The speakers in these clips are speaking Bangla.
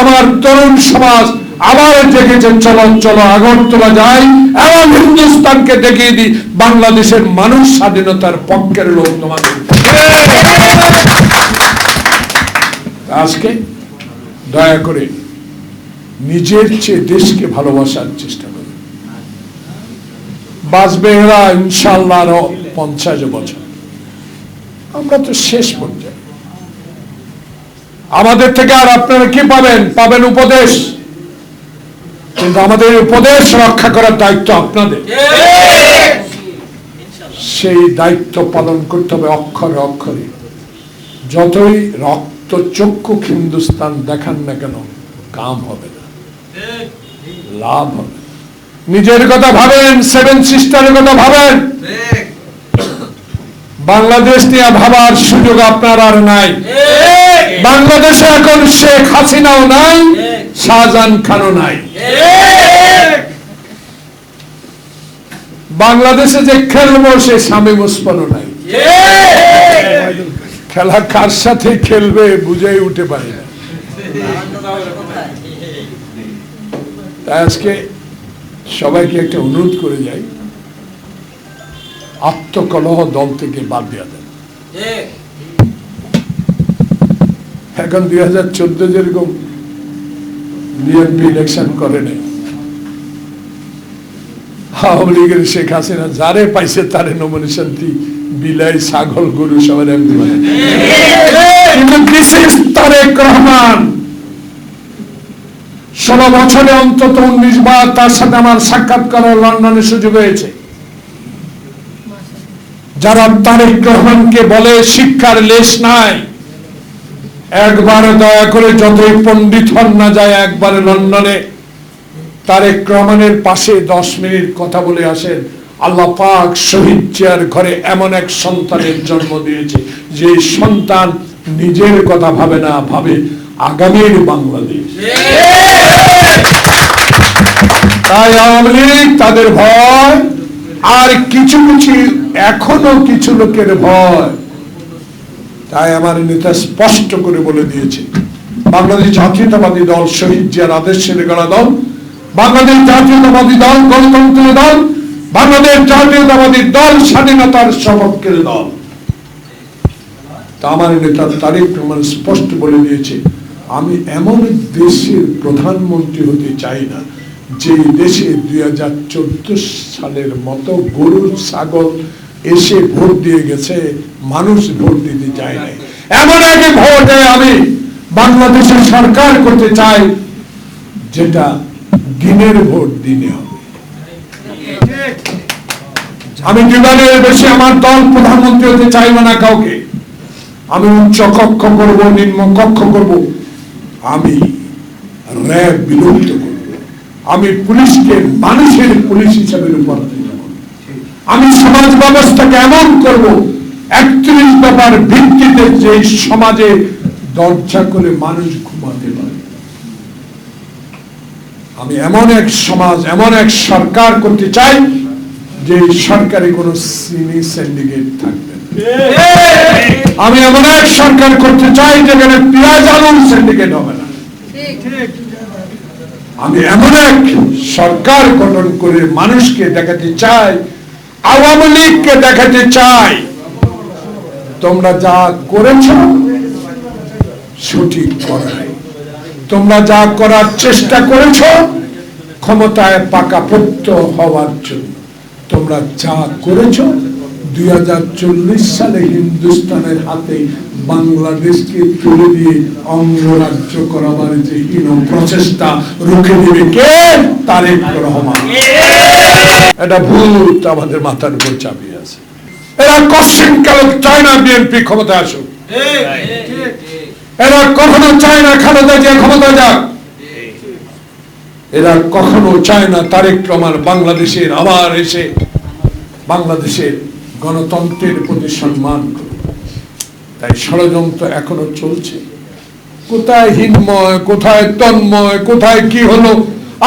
আমার তরুণ সমাজ আবার জেগেছে চলো চলো, আগরতলা যাই। এবং হিন্দুস্তানকে দেখিয়ে দিই, বাংলাদেশের মানুষ স্বাধীনতার পক্ষের লোক তোমাদের। আজকে দয়া করে নিজের চেয়ে দেশকে ভালোবাসার চেষ্টা করুন। বাঁচবে এরা ইনশাল্লাহ আরও পঞ্চাশ বছর। আমরা তো শেষ পর্যায়ে। আমাদের থেকে আর আপনারা কি পাবেন? পাবেন উপদেশ। কিন্তু আমাদের উপদেশ রক্ষা করার দায়িত্ব আপনাদের। সেই দায়িত্ব পালন করতে হবে অক্ষরে অক্ষরে। যতই রক্ত চক্ষু হিন্দুস্তান দেখান না কেন, কাম হবে না। লাভ হবে নিজের কথা ভাবেন, সেভেন সিস্টারের কথা ভাবেন। বাংলাদেশ নিয়ে ভাবার সুযোগ আপনার আর নাই। বাংলাদেশে এখন শেখ হাসিনাও নাই শাহজাহান খানও নাই। বাংলাদেশে যে খেলব সে স্বামী মুসপানও নাই। খেলা কার সাথে খেলবে বুঝেই উঠে পারে না। আজকে সবাইকে একটা অনুরোধ করে যাই আত্মকলহ দল থেকে বাদ দেওয়া দেন এখন দুই হাজার চোদ্দ যেরকম বিএনপি ইলেকশন করে নাই, আওয়ামী লীগের শেখ হাসিনা যারে পাইছে তারে নমিনেশন দি বিলাই ছাগল গরু সবার তারেক রহমান, ষোলো বছরে অন্তত উনিশ বার তার সাথে আমার সাক্ষাৎ করার লন্ডনে সুযোগ হয়েছে। যারা তারেক রহমানকে বলে শিক্ষার লেশ নাই একবার দয়া করে যতই পণ্ডিত হন না যায় একবার লন্ডনে। তারেক রহমানের পাশে দশ মিনিট কথা বলে আসেন। আল্লাহ পাক শহীদ চেয়ার ঘরে এমন এক সন্তানের জন্ম দিয়েছে, যে সন্তান নিজের কথা ভাবে না, ভাবে আগামীর বাংলাদেশ। তাই আওয়ামী তাদের ভয়। আর কিছু কিছু, এখনও কিছু লোকের ভয়। তাই আমার নেতা স্পষ্ট করে বলে দিয়েছে, বাংলাদেশ জাতীয়তাবাদী দল শহীদ জিয়ার আদর্শের গড়া দল, বাংলাদেশ জাতীয়তাবাদী দল গণতন্ত্রের দল, বাংলাদেশ জাতীয়তাবাদী দল স্বাধীনতার সপক্ষের দল। তা আমার নেতা তারেক রহমান স্পষ্ট বলে দিয়েছে, আমি এমন দেশের প্রধানমন্ত্রী হতে চাই না যে দেশে দুই হাজার চোদ্দ সালের মতো গরু ছাগল এসে ভোট দিয়ে গেছে, মানুষ ভোট দিতে চায় নাই। এমন এক ভোটে আমি বাংলাদেশের সরকার করতে চাই, যেটা দিনের ভোট দিনে আমি বিমানের বেশি আমার দল প্রধানমন্ত্রী হতে চাইব না কাউকে। আমি উচ্চ কক্ষ করব, নিম্ন কক্ষ করব। আমি র্যাব বিলুপ্ত করব। আমি পুলিশকে মানুষের পুলিশ হিসাবে রূপান্তরিত আমি সমাজ ব্যবস্থাকে এমন করব, একত্রিশ দফার ভিত্তিতে যে সমাজে দরজা করে মানুষ ঘুমাতে পারে। আমি এমন এক সমাজ, এমন এক সরকার করতে চাই, যে সরকারে কোনো সিনি সিন্ডিকেট থাকবে আমি এমন এক সরকার করতে চাই, যেখানে পেঁয়াজ আলুর সিন্ডিকেট হবে না। আমি এমন এক সরকার গঠন করে মানুষকে দেখাতে চাই আওয়ামী লীগকে দেখাতে চাই। তোমরা যা করেছ, সঠিক করাই তোমরা যা করার চেষ্টা করেছ, ক্ষমতায় পাকাপোক্ত হওয়ার জন্য। তোমরা যা করেছ, দুই হাজার চল্লিশ সালে হিন্দুস্তানের হাতে বাংলাদেশকে তুলে দিয়ে অঙ্গরাজ্য করাবার যে হীন প্রচেষ্টা রুখে দেবে কে? তারেক রহমান। এটা ভূত আমাদের মাথার উপর চাপিয়ে আছে। এরা কশ্চিন কাল চায় না বিএনপি ক্ষমতায় আসুক? এরা কখনো চায় না খালেদা জিয়া ক্ষমতা যাক? এরা কখনো চায় না তারেক রহমান বাংলাদেশের আবার এসে বাংলাদেশের গণতন্ত্রের প্রতি সম্মান তাই ষড়যন্ত্র এখনও চলছে। কোথায় হিনময় কোথায় তন্ময়, কোথায় কি হলো?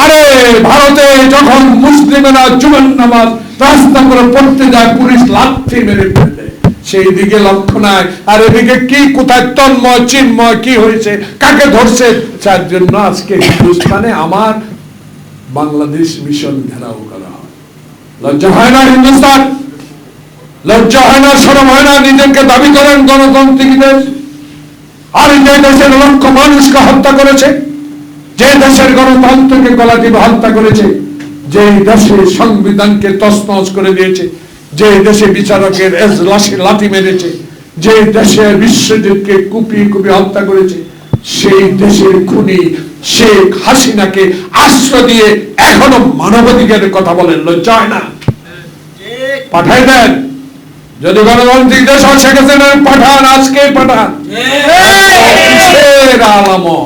আরে ভারতে যখন মুসলিমেরা জুমান নামাজ রাস্তা করে পড়তে যায়, পুলিশ লাথি মেরে ফেলে। সেই দিকে লক্ষ্য নাই। আর এদিকে কি, কোথায় তন্ময়, চিন্ময়, কি হয়েছে, কাকে ধরছে? যার জন্য আজকে হিন্দুস্তানে আমার বাংলাদেশ মিশন ঘেরাও করা লজ্জা হয় না হিন্দুস্তান? লজ্জা হয় না সরম হয় না, নিজেকে দাবি করেন গণতান্ত্রিক দেশ আর যে দেশের লক্ষ মানুষকে হত্যা করেছে যে দেশের গণতন্ত্রকে গলা টিপে হত্যা করেছে যে দেশের সংবিধানকে তছনছ করে দিয়েছে যে দেশে বিচারকের এজলাসে লাথি মেরেছে যে দেশের বিশ্বজিৎকে কুপিয়ে কুপিয়ে হত্যা করেছে সেই দেশের খুনি শেখ হাসিনাকে আশ্রয় দিয়ে এখনও মানবাধিকারের কথা বলেন লজ্জা হয় না। পাঠাই দেন। যদি গণতান্ত্রিক দেশ হয় শেখ হাসিনার পাঠান আজকে পাঠান। আলামত।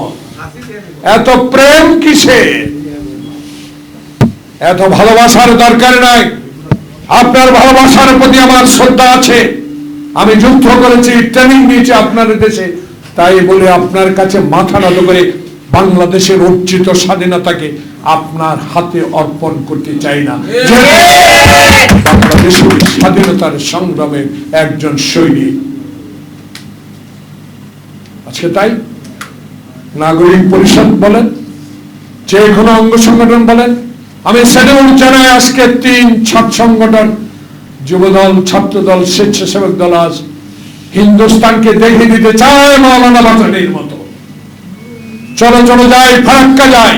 এত প্রেম কিসে? এত ভালোবাসার দরকার নাই। আপনার ভালোবাসার প্রতি আমার শ্রদ্ধা আছে। আমি যুদ্ধ করেছি ট্রেনিং নিয়েছি আপনার দেশে। তাই বলে আপনার কাছে মাথা নত করে বাংলাদেশের অর্জিত স্বাধীনতাকে আপনার হাতে অর্পণ করতে চাই না। স্বাধীনতার সংগ্রামে একজন সৈনিক। আজকে তাই নাগরিক পরিষদ বলেন, যে কোনো অঙ্গ সংগঠন বলেন। আমি সেদিন জানাই আজকে তিন ছাত্র সংগঠন, যুবদল, ছাত্রদল, স্বেচ্ছাসেবক দল আজ হিন্দুস্তানকে দেখে দিতে চায় মাওলানা বাজারের মতো। চলো চলো যাই, ফারাক্কা যাই।